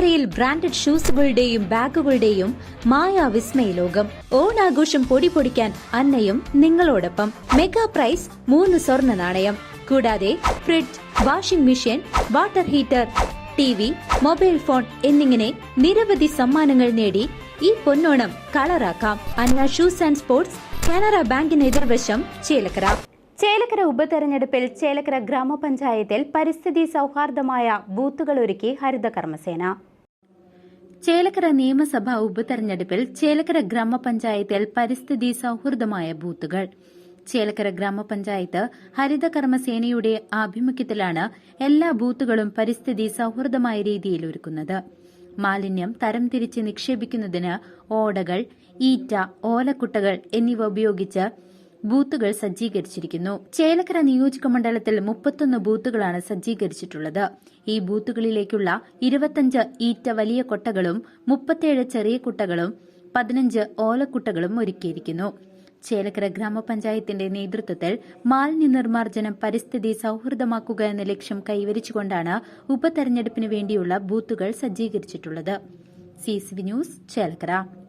ചേലക്കരയിൽ ബ്രാൻഡഡ് ഷൂസുകളുടെയും ബാഗുകളുടെയും മായാ വിസ്മയ ലോകം. ഓണാഘോഷം പൊടി പൊടിക്കാൻ അന്നയും നിങ്ങളോടൊപ്പം. മെഗാ പ്രൈസ് മൂന്ന് സ്വർണ നാണയം. കൂടാതെ fridge washing machine water heater T V mobile phone എന്നിങ്ങനെ നിരവധി സമ്മാനങ്ങൾ നേടി ഈ പൊന്നോണം കളറാക്കാം. Anna shoes and sports Canara ബാങ്കിന് എതിർവശം ചേലക്കര. ചേലക്കര ഉപതെരഞ്ഞെടുപ്പിൽ ചേലക്കര ഗ്രാമപഞ്ചായത്തിൽ പരിസ്ഥിതി സൗഹാർദ്ദമായ ബൂത്തുകൾ ഒരുക്കി ഹരിത കർമ്മസേന ചേലക്കര നിയമസഭാ ഉപതെരഞ്ഞെടുപ്പിൽ ചേലക്കര ഗ്രാമപഞ്ചായത്തിൽ പരിസ്ഥിതി സൗഹൃദമായ ബൂത്തുകൾ. ചേലക്കര ഗ്രാമപഞ്ചായത്ത് ഹരിതകർമ്മസേനയുടെ ആഭിമുഖ്യത്തിലാണ് എല്ലാ ബൂത്തുകളും പരിസ്ഥിതി സൌഹൃദമായ രീതിയിൽ ഒരുക്കുന്നത്. മാലിന്യം തരംതിരിച്ച് നിക്ഷേപിക്കുന്നതിന് ഓടകൾ ഈറ്റ ഓലക്കുട്ടകൾ എന്നിവ ഉപയോഗിച്ച് ബൂത്തുകൾ സജ്ജീകരിച്ചിരിക്കുന്നു. ചേലക്കര നിയോജക മണ്ഡലത്തിൽ മുപ്പത്തൊന്ന് ബൂത്തുകളാണ് സജ്ജീകരിച്ചിട്ടുള്ളത്. ഈ ബൂത്തുകളിലേക്കുള്ള ഇരുപത്തഞ്ച് ഈറ്റ വലിയ കൊട്ടകളും മുപ്പത്തിയേഴ് ചെറിയ കുട്ടകളും പതിനഞ്ച് ഓലക്കുട്ടകളും ഒരുക്കിയിരിക്കുന്നു. ചേലക്കര ഗ്രാമപഞ്ചായത്തിന്റെ നേതൃത്വത്തിൽ മാലിന്യ നിർമ്മാർജനം പരിസ്ഥിതി സൌഹൃദമാക്കുക എന്ന ലക്ഷ്യം കൈവരിച്ചുകൊണ്ടാണ് ഉപതെരഞ്ഞെടുപ്പിന് വേണ്ടിയുള്ള ബൂത്തുകൾ സജ്ജീകരിച്ചിട്ടുള്ളത്. C news Chelakkara.